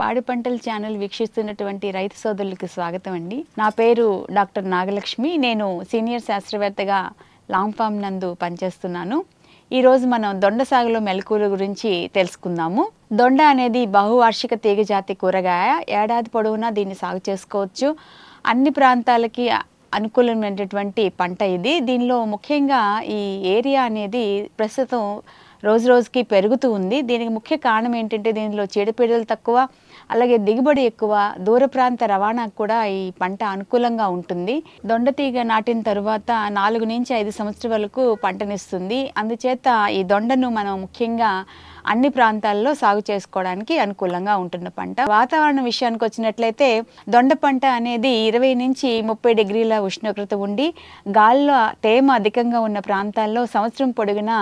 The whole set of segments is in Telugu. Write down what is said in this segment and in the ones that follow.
పాడి పంటల ఛానల్ వీక్షిస్తున్నటువంటి రైతు సోదరులకు స్వాగతం అండి. నా పేరు డాక్టర్ నాగలక్ష్మి. నేను సీనియర్ శాస్త్రవేత్తగా లాంగ్ ఫామ్ నందు పనిచేస్తున్నాను. ఈరోజు మనం దొండ సాగులో మెలకువల గురించి తెలుసుకుందాము. దొండ అనేది బహువార్షిక తీగజాతి కూరగాయ. ఏడాది పొడవునా దీన్ని సాగు చేసుకోవచ్చు. అన్ని ప్రాంతాలకి అనుకూలమైనటువంటి పంట ఇది. దీనిలో ముఖ్యంగా ఈ ఏరియా అనేది ప్రస్తుతం రోజు రోజుకి పెరుగుతూ ఉంది. దీనికి ముఖ్య కారణం ఏంటంటే దీనిలో చీడపీడలు తక్కువ అలాగే దిగుబడి ఎక్కువ దూర ప్రాంత రవాణాకు కూడా ఈ పంట అనుకూలంగా ఉంటుంది. దొండతీగ నాటిన తరువాత నాలుగు నుంచి ఐదు సంవత్సరాల వరకు పంటనిస్తుంది. అందుచేత ఈ దొండను మనం ముఖ్యంగా అన్ని ప్రాంతాల్లో సాగు చేసుకోవడానికి అనుకూలంగా ఉంటున్న పంట. వాతావరణం విషయానికి వచ్చినట్లయితే దొండ పంట అనేది ఇరవై నుంచి ముప్పై డిగ్రీల ఉష్ణోగ్రత ఉండి గాల్లో తేమ అధికంగా ఉన్న ప్రాంతాల్లో సంవత్సరం పొడుగునా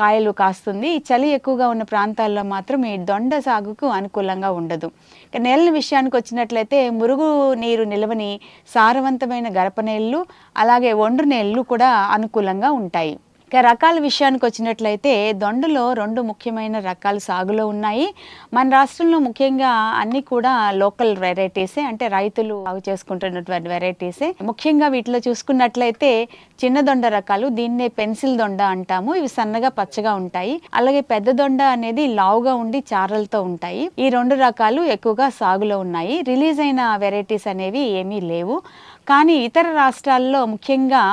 కాయలు కాస్తుంది. చలి ఎక్కువగా ఉన్న ప్రాంతాల్లో మాత్రం ఈ దొండ సాగుకు అనుకూలంగా ఉండదు. నెలల నేలల విషయానికి వచ్చినట్లయితే మురుగు నీరు నిలవని సారవంతమైన గరప నేళ్ళు అలాగే ఒండ్రు నేళ్ళు కూడా అనుకూలంగా ఉంటాయి. ఇక రకాల విషయానికి వచ్చినట్లయితే దొండలో రెండు ముఖ్యమైన రకాలు సాగులో ఉన్నాయి. మన రాష్ట్రంలో ముఖ్యంగా అన్ని కూడా లోకల్ వెరైటీసే అంటే రైతులు సాగు చేసుకుంటున్నటువంటి వెరైటీసే ముఖ్యంగా వీటిలో చూసుకున్నట్లయితే చిన్న దొండ రకాలు దీన్నే పెన్సిల్ దొండ అంటాము. ఇవి సన్నగా పచ్చగా ఉంటాయి. అలాగే పెద్ద దొండ అనేది లావుగా ఉండి చారలతో ఉంటాయి. ఈ రెండు రకాలు ఎక్కువగా సాగులో ఉన్నాయి. రిలీజ్ అయిన వెరైటీస్ అనేవి ఏమీ లేవు. కానీ ఇతర రాష్ట్రాల్లో ముఖ్యంగా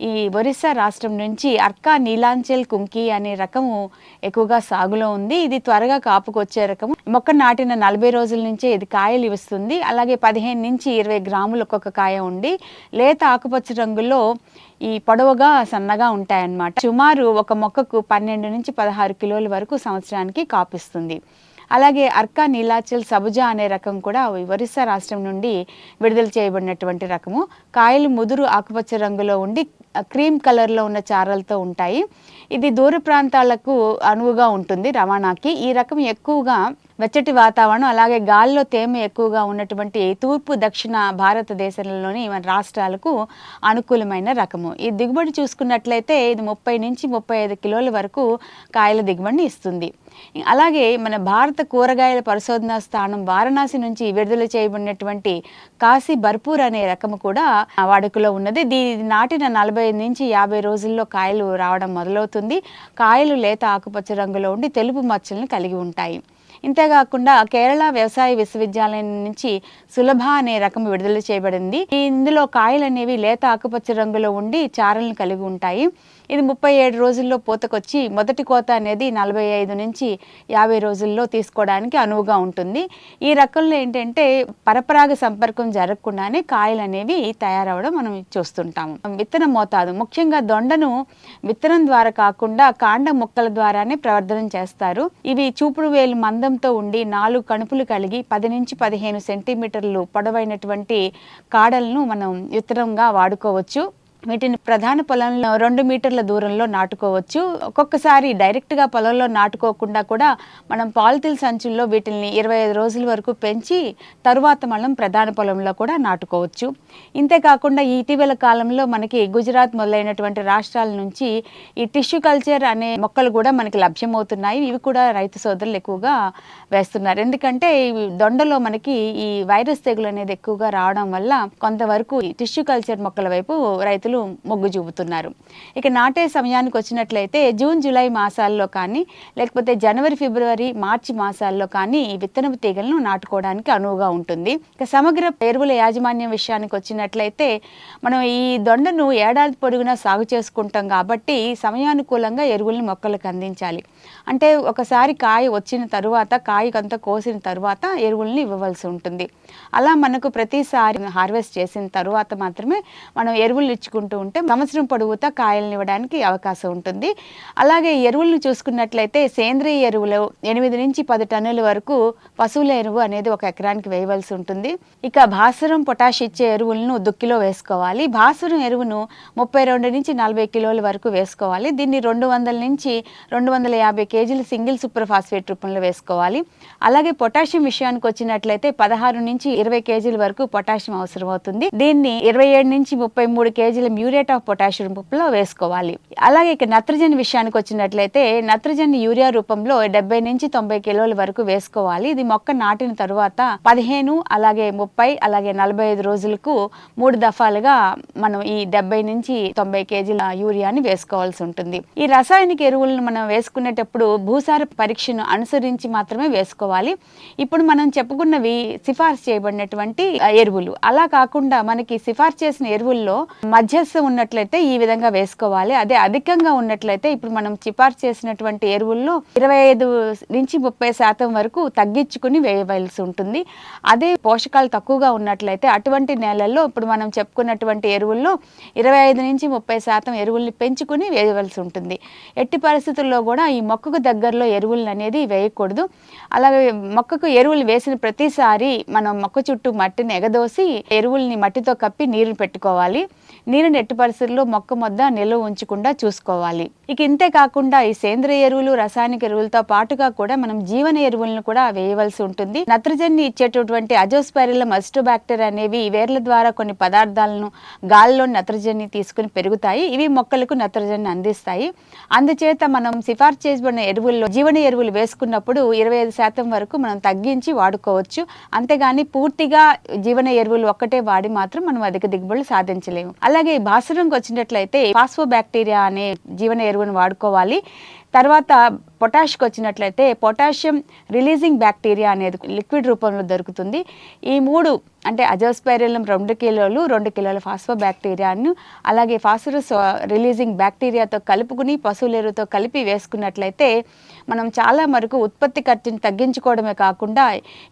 ఈ ఒరిస్సా రాష్ట్రం నుంచి అర్కా నీలాంచెల్ కుంకి అనే రకము ఎక్కువగా సాగులో ఉంది. ఇది త్వరగా కాపుకొచ్చే రకము. మొక్క నాటిన నలభై రోజుల నుంచే ఇది కాయలు ఇస్తుంది. అలాగే పదిహేను నుంచి ఇరవై గ్రాములు ఒక్కొక్క కాయ ఉండి లేత ఆకుపచ్చ రంగులో ఈ పొడవుగా సన్నగా ఉంటాయన్నమాట. సుమారు ఒక మొక్కకు పన్నెండు నుంచి పదహారు కిలోల వరకు సంవత్సరానికి కాపిస్తుంది. అలాగే అర్కా నీలాచల్ సబుజా అనే రకం కూడా ఒరిస్సా రాష్ట్రం నుండి విడుదల చేయబడినటువంటి రకము. కాయలు ముదురు ఆకుపచ్చ రంగులో ఉండి క్రీమ్ కలర్లో ఉన్న చారలతో ఉంటాయి. ఇది దూర ప్రాంతాలకు అనువుగా ఉంటుంది రవాణాకి. ఈ రకం ఎక్కువగా వెచ్చటి వాతావరణం అలాగే గాల్లో తేమ ఎక్కువగా ఉన్నటువంటి తూర్పు దక్షిణ భారతదేశంలోని మన రాష్ట్రాలకు అనుకూలమైన రకము. ఈ దిగుబడి చూసుకున్నట్లయితే ఇది ముప్పై నుంచి ముప్పై ఐదు కిలోల వరకు కాయల దిగుబడిని ఇస్తుంది. అలాగే మన భారత కూరగాయల పరిశోధన స్థానం వారణాసి నుంచి విడుదల చేయబడినటువంటి కాశీ బర్పూర్ అనే రకము కూడా వాడుకలో ఉన్నది. దీని నాటిన నలభై నుంచి యాభై రోజుల్లో కాయలు రావడం మొదలవుతుంది. కాయలు లేత ఆకుపచ్చ రంగులో ఉండి తెలుపు మచ్చలను కలిగి ఉంటాయి. ఇంతేకాకుండా కేరళ వ్యవసాయ విశ్వవిద్యాలయం నుంచి సులభ అనే రకం విడుదల చేయబడింది. ఇందులో కాయలు అనేవి లేత ఆకుపచ్చ రంగులో ఉండి చారలను కలిగి ఉంటాయి. ఇది ముప్పై ఏడు రోజుల్లో పూతకొచ్చి మొదటి కోత అనేది నలభై ఐదు నుంచి యాభై రోజుల్లో తీసుకోవడానికి అనువుగా ఉంటుంది. ఈ రకంలో ఏంటంటే పరపరాగ సంపర్కం జరగకుండానే కాయలు అనేవి తయారవడం మనం చూస్తుంటాము విత్తన మోతాదు. ముఖ్యంగా దొండను విత్తనం ద్వారా కాకుండా కాండ మొక్కల ద్వారానే ప్రవర్ధనం చేస్తారు. ఇవి చూపుడు వేలు మందంతో ఉండి నాలుగు కణుపులు కలిగి పది నుంచి పదిహేను సెంటీమీటర్లు పొడవైనటువంటి కాడలను మనం విత్తనంగా వాడుకోవచ్చు. వీటిని ప్రధాన పొలంలో రెండు మీటర్ల దూరంలో నాటుకోవచ్చు. ఒక్కొక్కసారి డైరెక్ట్గా పొలంలో నాటుకోకుండా కూడా మనం పాలిథిల్ సంచుల్లో వీటిని ఇరవై ఐదు రోజుల వరకు పెంచి తరువాత మనం ప్రధాన పొలంలో కూడా నాటుకోవచ్చు. ఇంతేకాకుండా ఇటీవల కాలంలో మనకి గుజరాత్ మొదలైనటువంటి రాష్ట్రాల నుంచి ఈ టిష్యూ కల్చర్ అనే మొక్కలు కూడా మనకి లభ్యమవుతున్నాయి. ఇవి కూడా రైతు సోదరులు ఎక్కువగా వేస్తున్నారు. ఎందుకంటే ఈ దొండలో మనకి ఈ వైరస్ తెగులు అనేది ఎక్కువగా రావడం వల్ల కొంతవరకు టిష్యూ కల్చర్ మొక్కల వైపు రైతులు మొగ్గు చూపుతున్నారు. ఇక నాటే సమయానికి వచ్చినట్లయితే జూన్ జూలై మాసాల్లో కానీ లేకపోతే జనవరి ఫిబ్రవరి మార్చి మాసాల్లో కానీ ఈ విత్తనపు తీగలను నాటుకోవడానికి అనువుగా ఉంటుంది. ఇక సమగ్ర ఎరువుల యాజమాన్యం విషయానికి వచ్చినట్లయితే మనం ఈ దొండను ఏడాది పొడుగునా సాగు చేసుకుంటాం కాబట్టి సమయానుకూలంగా ఎరువులను మొక్కలకు అందించాలి. అంటే ఒకసారి కాయ వచ్చిన తరువాత కాయ కొంత కోసిన తరువాత ఎరువులను ఇవ్వవలసి ఉంటుంది. అలా మనకు ప్రతిసారి హార్వెస్ట్ చేసిన తరువాత మాత్రమే మనం ఎరువులు ఇచ్చుకుంటూ ఉంటే సంవత్సరం పొడవుతా కాయలను ఇవ్వడానికి అవకాశం ఉంటుంది. అలాగే ఎరువులను చూసుకున్నట్లయితే సేంద్రియ ఎరువులు ఎనిమిది నుంచి పది టన్నుల వరకు పశువుల ఎరువు అనేది ఒక ఎకరానికి వేయవలసి ఉంటుంది. ఇక భాస్వరం పొటాష్ ఇచ్చే ఎరువులను దుక్కిలో వేసుకోవాలి. భాస్వరం ఎరువును ముప్పై రెండు నుంచి నలభై కిలోల వరకు వేసుకోవాలి. దీన్ని రెండు వందల నుంచి రెండు వందల యాభై కేజీలు సింగిల్ సూపర్ ఫాస్ఫేట్ రూపంలో వేసుకోవాలి. అలాగే పొటాషియం విషయానికి వచ్చినట్లయితే పదహారు నుంచి ఇరవై కేజీల వరకు పొటాషియం అవసరం అవుతుంది దీన్ని ఇరవై ఏడు నుంచి ముప్పై మూడు కేజీల కేజీల మ్యూరేట్ ఆఫ్ పొటాషియం రూపంలో వేసుకోవాలి. అలాగే ఇక నత్రజని విషయానికి వచ్చినట్లయితే నత్రజని యూరియా రూపంలో డెబ్బై నుంచి తొంభై కిలోల వరకు వేసుకోవాలి. ఇది మొక్క నాటిన తరువాత పదిహేను అలాగే ముప్పై అలాగే నలభై ఐదు రోజులకు మూడు దఫాలుగా మనం ఈ డెబ్బై నుంచి తొంభై కేజీల యూరియాని వేసుకోవాల్సి ఉంటుంది. ఈ రసాయనిక ఎరువులను మనం వేసుకునేటప్పుడు భూసార పరీక్షను అనుసరించి మాత్రమే వేసుకోవాలి. ఇప్పుడు మనం చెప్పుకున్నవి సిఫార్సు చేయబడినటువంటి ఎరువులు. అలా కాకుండా మనకి సిఫార్సు చేసిన ఎరువుల్లో మధ్య మధ్యస్థ ఉన్నట్లయితే ఈ విధంగా వేసుకోవాలి. అదే అధికంగా ఉన్నట్లయితే ఇప్పుడు మనం సిఫార్సు చేసినటువంటి ఎరువుల్లో ఇరవై ఐదు నుంచి ముప్పై శాతం వరకు తగ్గించుకుని వేయవలసి ఉంటుంది. అదే పోషకాలు తక్కువగా ఉన్నట్లయితే అటువంటి నేలల్లో ఇప్పుడు మనం చెప్పుకున్నటువంటి ఎరువుల్లో ఇరవై ఐదు నుంచి ముప్పై శాతం ఎరువుల్ని పెంచుకుని వేయవలసి ఉంటుంది. ఎట్టి పరిస్థితుల్లో కూడా ఈ మొక్కకు దగ్గరలో ఎరువులు అనేది వేయకూడదు. అలాగే మొక్కకు ఎరువులు వేసిన ప్రతిసారి మనం మొక్క చుట్టూ మట్టిని ఎగదోసి ఎరువుల్ని మట్టితో కప్పి నీరు పెట్టుకోవాలి. నీరుని ఎట్టి పరిస్థితుల్లో మొక్క మొద్ద నిల్వ ఉంచకుండా చూసుకోవాలి. ఇక ఇంతే కాకుండా ఈ సేంద్రియ ఎరువులు రసాయనిక ఎరువులతో పాటుగా కూడా మనం జీవన ఎరువులను కూడా వేయవలసి ఉంటుంది. నత్రజని ఇచ్చేటటువంటి అజోస్పైరిలం అజిటోబాక్టీరియా అనేవి ఈ వేర్ల ద్వారా కొన్ని పదార్థాలను గాలిలో నత్రజని తీసుకుని పెరుగుతాయి. ఇవి మొక్కలకు నత్రజని అందిస్తాయి. అందుచేత మనం సిఫార్సు చేయబడిన ఎరువుల్లో జీవన ఎరువులు వేసుకున్నప్పుడు ఇరవై ఐదు శాతం వరకు మనం తగ్గించి వాడుకోవచ్చు. అంతేగాని పూర్తిగా జీవన ఎరువులు ఒక్కటే వాడి మాత్రం మనం అధిక దిగుబడులు సాధించలేము. అలాగే భాస్వరంకి వచ్చినట్లయితే పాస్వో బ్యాక్టీరియా అనే జీవన ఎరువును వాడుకోవాలి. తర్వాత పొటాష్కి వచ్చినట్లయితే పొటాషియం రిలీజింగ్ బ్యాక్టీరియా అనేది లిక్విడ్ రూపంలో దొరుకుతుంది. ఈ మూడు అంటే అజోస్పైరిలం రెండు కిలోలు రెండు కిలోల ఫాస్ఫో బ్యాక్టీరియాను అలాగే ఫాస్ఫరస్ రిలీజింగ్ బ్యాక్టీరియాతో కలుపుకుని పశువుల ఎరువుతో కలిపి వేసుకున్నట్లయితే మనం చాలా మరకు ఉత్పత్తి ఖర్చుని తగ్గించుకోవడమే కాకుండా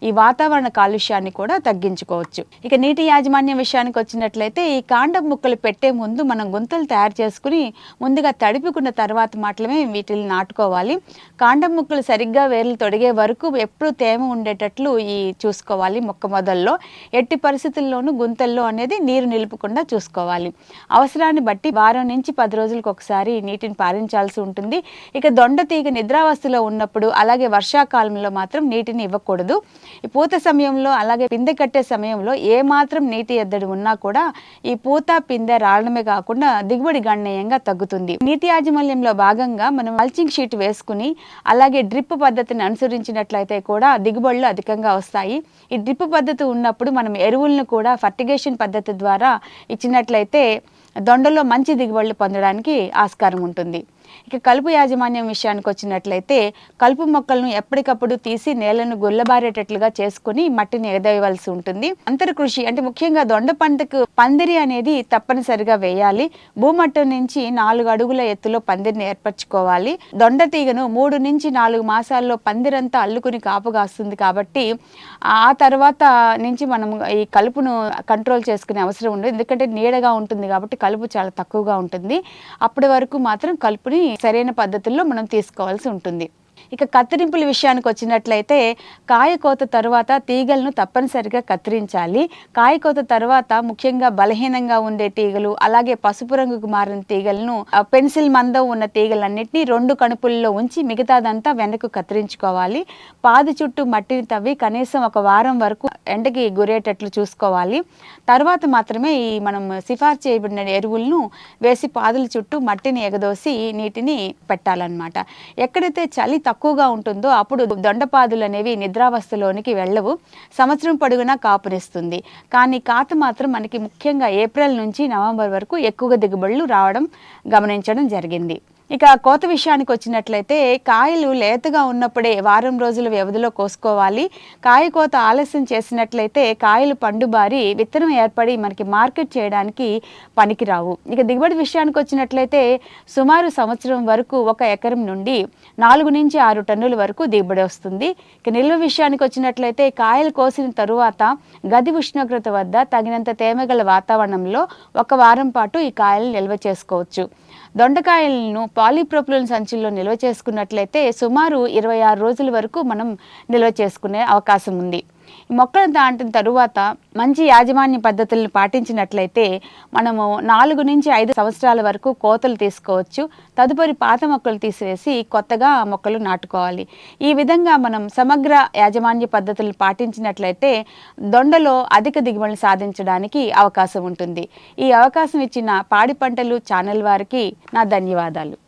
ఈ వాతావరణ కాలుష్యాన్ని కూడా తగ్గించుకోవచ్చు. ఇక నీటి యాజమాన్యం విషయానికి వచ్చినట్లయితే ఈ కాండం ముక్కలు పెట్టే ముందు మనం గుంతలు తయారు చేసుకుని ముందుగా తడిపుకున్న తర్వాత మాత్రమే వీటిని నాటుకోవాలి. కాండం ముక్కలు సరిగ్గా వేర్లు తొడిగే వరకు ఎప్పుడు తేమ ఉండేటట్లు ఈ చూసుకోవాలి మొక్క మొదల్లో. ఎట్టి పరిస్థితుల్లోనూ గుంతల్లో అనేది నీరు నిలుపకుండా చూసుకోవాలి. అవసరాన్ని బట్టి వారం నుంచి పది రోజులకు ఒకసారి నీటిని పారించాల్సి ఉంటుంది. ఇక దొండ తీగ నిద్రావస్థలో ఉన్నప్పుడు అలాగే వర్షాకాలంలో మాత్రం నీటిని ఇవ్వకూడదు. ఈ పూత సమయంలో అలాగే పిందె కట్టే సమయంలో ఏ మాత్రం నీటి ఎద్దడి ఉన్నా కూడా ఈ పూత పిందె రావడమే కాకుండా దిగుబడి గణనీయంగా తగ్గుతుంది. నీటి యాజమాన్యంలో భాగంగా మనం మల్చింగ్ షీట్ వేసుకుని అలాగే డ్రిప్ పద్ధతిని అనుసరించినట్లయితే కూడా దిగుబడులు అధికంగా వస్తాయి. ఈ డ్రిప్ పద్ధతి ఉన్నప్పుడు మనం ఎరువులను కూడా ఫర్టిగేషన్ పద్ధతి ద్వారా ఇచ్చినట్లయితే దొండలో మంచి దిగుబడులు పొందడానికి ఆస్కారం ఉంటుంది. ఇక కలుపు యాజమాన్యం విషయానికి వచ్చినట్లయితే కలుపు మొక్కలను ఎప్పటికప్పుడు తీసి నేలను గుల్లబారేటట్లుగా చేసుకుని మట్టిని ఎగదేయవలసి ఉంటుంది. అంతర కృషి అంటే ముఖ్యంగా దొండ పంటకు పందిరి అనేది తప్పనిసరిగా వేయాలి. భూమట్టం నుంచి నాలుగు అడుగుల ఎత్తులో పందిరిని ఏర్పరచుకోవాలి. దొండ తీగను మూడు నుంచి నాలుగు మాసాల్లో పందిరంతా అల్లుకుని కాపుగాస్తుంది కాబట్టి ఆ తర్వాత నుంచి మనం ఈ కలుపును కంట్రోల్ చేసుకునే అవసరం ఉండదు. ఎందుకంటే నీడగా ఉంటుంది కాబట్టి కలుపు చాలా తక్కువగా ఉంటుంది. అప్పటి వరకు మాత్రం కలుపుని సరైన పద్ధతుల్లో మనం తీసుకోవాల్సి ఉంటుంది. ఇక కత్తిరింపుల విషయానికి వచ్చినట్లయితే కాయకోత తర్వాత తీగలను తప్పనిసరిగా కత్తిరించాలి. కాయకోత తర్వాత ముఖ్యంగా బలహీనంగా ఉండే తీగలు అలాగే పసుపు రంగుకు మారిన తీగలను పెన్సిల్ మందం ఉన్న తీగలన్నింటినీ రెండు కణుపుల్లో ఉంచి మిగతాదంతా వెనక్కు కత్తిరించుకోవాలి. పాది చుట్టూ మట్టిని తవ్వి కనీసం ఒక వారం వరకు ఎండకి గురేటట్లు చూసుకోవాలి. తర్వాత మాత్రమే ఈ మనం సిఫార్సు చేయబడిన ఎరువులను వేసి పాదుల చుట్టూ మట్టిని ఎగదోసి నీటిని పెట్టాలన్నమాట. ఎక్కడైతే చలి తక్కువగా ఉంటుందో అప్పుడు దొండపాదులు అనేవి నిద్రావస్థలోనికి వెళ్ళవు. సంవత్సరం పొడుగునా కాపునిస్తుంది కానీ కాత మాత్రం మనకి ముఖ్యంగా ఏప్రిల్ నుంచి నవంబర్ వరకు ఎక్కువగా దిగుబడులు రావడం గమనించడం జరిగింది. ఇక కోత విషయానికి వచ్చినట్లయితే కాయలు లేతగా ఉన్నప్పుడే వారం రోజుల వ్యవధిలో కోసుకోవాలి. కాయ కోత ఆలస్యం చేసినట్లయితే కాయలు పండుబారి విత్తనం ఏర్పడి మనకి మార్కెట్ చేయడానికి పనికిరావు. ఇక దిగుబడి విషయానికి వచ్చినట్లయితే సుమారు సంవత్సరం వరకు ఒక ఎకరం నుండి నాలుగు నుంచి ఆరు టన్నుల వరకు దిగుబడి వస్తుంది. ఇక నిల్వ విషయానికి వచ్చినట్లయితే కాయలు కోసిన తరువాత గది ఉష్ణోగ్రత వద్ద తగినంత తేమగల వాతావరణంలో ఒక వారం పాటు ఈ కాయలు నిల్వ చేసుకోవచ్చు. దొండకాయలను పాలీప్రోపిలిన్ సంచుల్లో నిల్వ చేసుకున్నట్లయితే సుమారు ఇరవై ఆరు రోజుల వరకు మనం నిల్వ చేసుకునే అవకాశం ఉంది. మొక్కలను దాటిన తరువాత మంచి యాజమాన్య పద్ధతులను పాటించినట్లయితే మనము నాలుగు నుంచి ఐదు సంవత్సరాల వరకు కోతలు తీసుకోవచ్చు. తదుపరి పాత మొక్కలు తీసివేసి కొత్తగా ఆ మొక్కలు నాటుకోవాలి. ఈ విధంగా మనం సమగ్ర యాజమాన్య పద్ధతులను పాటించినట్లయితే దొండలో అధిక దిగుబడిని సాధించడానికి అవకాశం ఉంటుంది. ఈ అవకాశం ఇచ్చిన పాడి పంటలు ఛానల్ వారికి నా ధన్యవాదాలు.